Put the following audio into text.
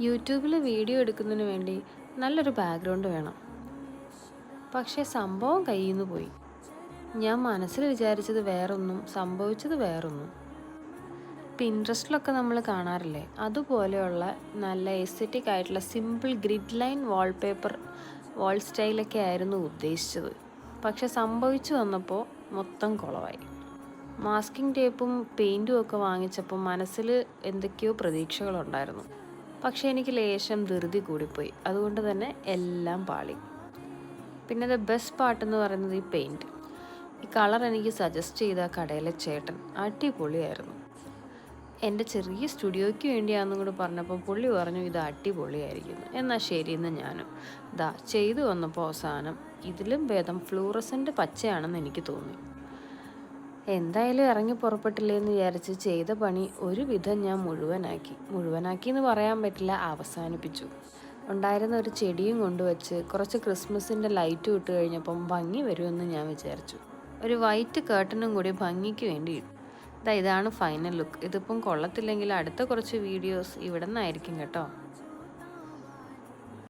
യൂട്യൂബിൽ വീഡിയോ എടുക്കുന്നതിന് വേണ്ടി നല്ലൊരു ബാക്ക്ഗ്രൗണ്ട് വേണം. പക്ഷേ സംഭവം കയ്യിൽ നിന്ന് പോയി. ഞാൻ മനസ്സിൽ വിചാരിച്ചത് വേറൊന്നും സംഭവിച്ചത് വേറൊന്നും. പിൻട്രസ്റ്റിലൊക്കെ നമ്മൾ കാണാറില്ലേ? അതുപോലെയുള്ള നല്ല എസ്തറ്റിക് ആയിട്ടുള്ള simple grid line wallpaper wall സ്റ്റൈലൊക്കെ ആയിരുന്നു ഉദ്ദേശിച്ചത്. പക്ഷെ സംഭവിച്ചു വന്നപ്പോൾ മൊത്തം കുളമായി മാസ്കിംഗ് ടേപ്പും പെയിന്റും ഒക്കെ വാങ്ങിച്ചപ്പോൾ മനസ്സിൽ എന്തൊക്കെയോ പ്രതീക്ഷകളുണ്ടായിരുന്നു. പക്ഷേ എനിക്ക് ലേശം ധൃതി കൂടിപ്പോയി. അതുകൊണ്ട് തന്നെ എല്ലാം പാളി. പിന്നെ ദ ബെസ്റ്റ് പാർട്ട് എന്ന് പറയുന്നത് ഈ പെയിന്റ് ഈ കളർ എനിക്ക് സജസ്റ്റ് ചെയ്ത കടയിലെ ചേട്ടൻ അടിപൊളിയായിരുന്നു. എന്റെ ചെറിയ സ്റ്റുഡിയോയ്ക്ക് വേണ്ടിയാണെന്നും കൂടെ പറഞ്ഞപ്പോൾ പുള്ളി പറഞ്ഞു ഇത് അടിപൊളിയായിരിക്കുന്നു. എന്നാൽ ശരിയെന്ന് ഞാനും. ദാ ചെയ്തു വന്നപ്പോൾ അവസാനം ഇതിലും ഭേദം ഫ്ലൂറസന്റ് പച്ചയാണെന്ന് എനിക്ക് തോന്നി. എന്തായാലും ഇറങ്ങി പുറപ്പെട്ടില്ലേ എന്ന് വിചാരിച്ച് ചെയ്ത പണി ഒരുവിധം ഞാൻ മുഴുവനാക്കി. മുഴുവനാക്കി എന്ന് പറയാൻ പറ്റില്ല അവസാനിപ്പിച്ചു. ഉണ്ടായിരുന്ന ഒരു ചെടിയും കൊണ്ടുവച്ച് കുറച്ച് ക്രിസ്മസിന്റെ ലൈറ്റും ഇട്ട് കഴിഞ്ഞപ്പം ഭംഗി വരുമെന്ന് ഞാൻ വിചാരിച്ചു. ഒരു വൈറ്റ് കേട്ടനും കൂടി ഭംഗിക്ക് വേണ്ടി ഇട്ടു. ദാ ഇതാണ് ഫൈനൽ ലുക്ക്. ഇതിപ്പം കൊള്ളത്തില്ലെങ്കിൽ അടുത്ത കുറച്ച് വീഡിയോസ് ഇവിടെ നിന്നായിരിക്കും കേട്ടോ.